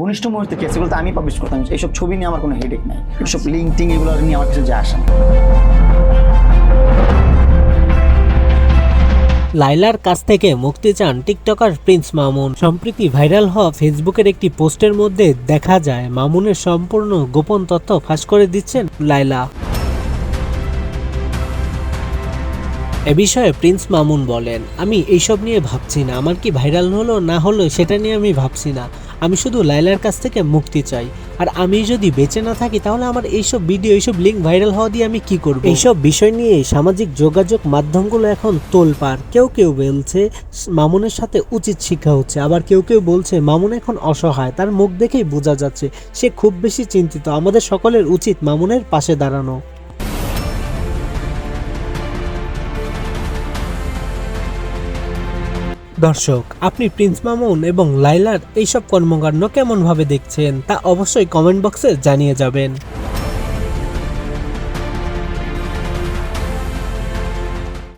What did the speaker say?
ঘনিষ্ঠ মুহূর্তে কি আছে এগুলো তো আমি পাবলিশ করতাম, এইসব ছবি নিয়ে আমার কোনো হেডেক নাই। এসব লিঙ্ক টিং এগুলো নিয়ে আমার কিছু যায় আসে না। লাইলার কাছ থেকে মুক্তি চান টিকটকার প্রিন্স মামুন। সম্প্রতি ভাইরাল হওয়া ফেসবুকের একটি পোস্টের মধ্যে দেখা যায়, মামুনের সম্পূর্ণ গোপন তথ্য ফাঁস করে দিচ্ছেন লাইলা এ বিষয়ে প্রিন্স মামুন বলেন, আমি এইসব নিয়ে ভাবছি না, আমার কি ভাইরাল হলো না হলো সেটা নিয়ে আমি ভাবছি না। আমি শুধু লাইলার কাছ থেকে মুক্তি চাই। আর আমি যদি বেঁচে না থাকি, তাহলে আমার এইসব ভিডিও, এইসব লিঙ্ক ভাইরাল হওয়া দিয়ে আমি কি করব? এইসব বিষয় নিয়ে সামাজিক যোগাযোগ মাধ্যমগুলো এখন তোলপাড়। কেউ কেউ বলছে, মামুনের সাথে উচিত শিক্ষা হচ্ছে। আবার কেউ কেউ বলছে, মামুন এখন অসহায়। তার মুখ দেখেই বোঝা যাচ্ছে, সে খুব বেশি চিন্তিত। আমাদের সকলের উচিত মামুনের পাশে দাঁড়ানো। দর্শক, আপনি প্রিন্স মামুন এবং লাইলার এইসব কর্মকাণ্ড কেমনভাবে দেখছেন তা অবশ্যই কমেন্ট বক্সে জানিয়ে যাবেন।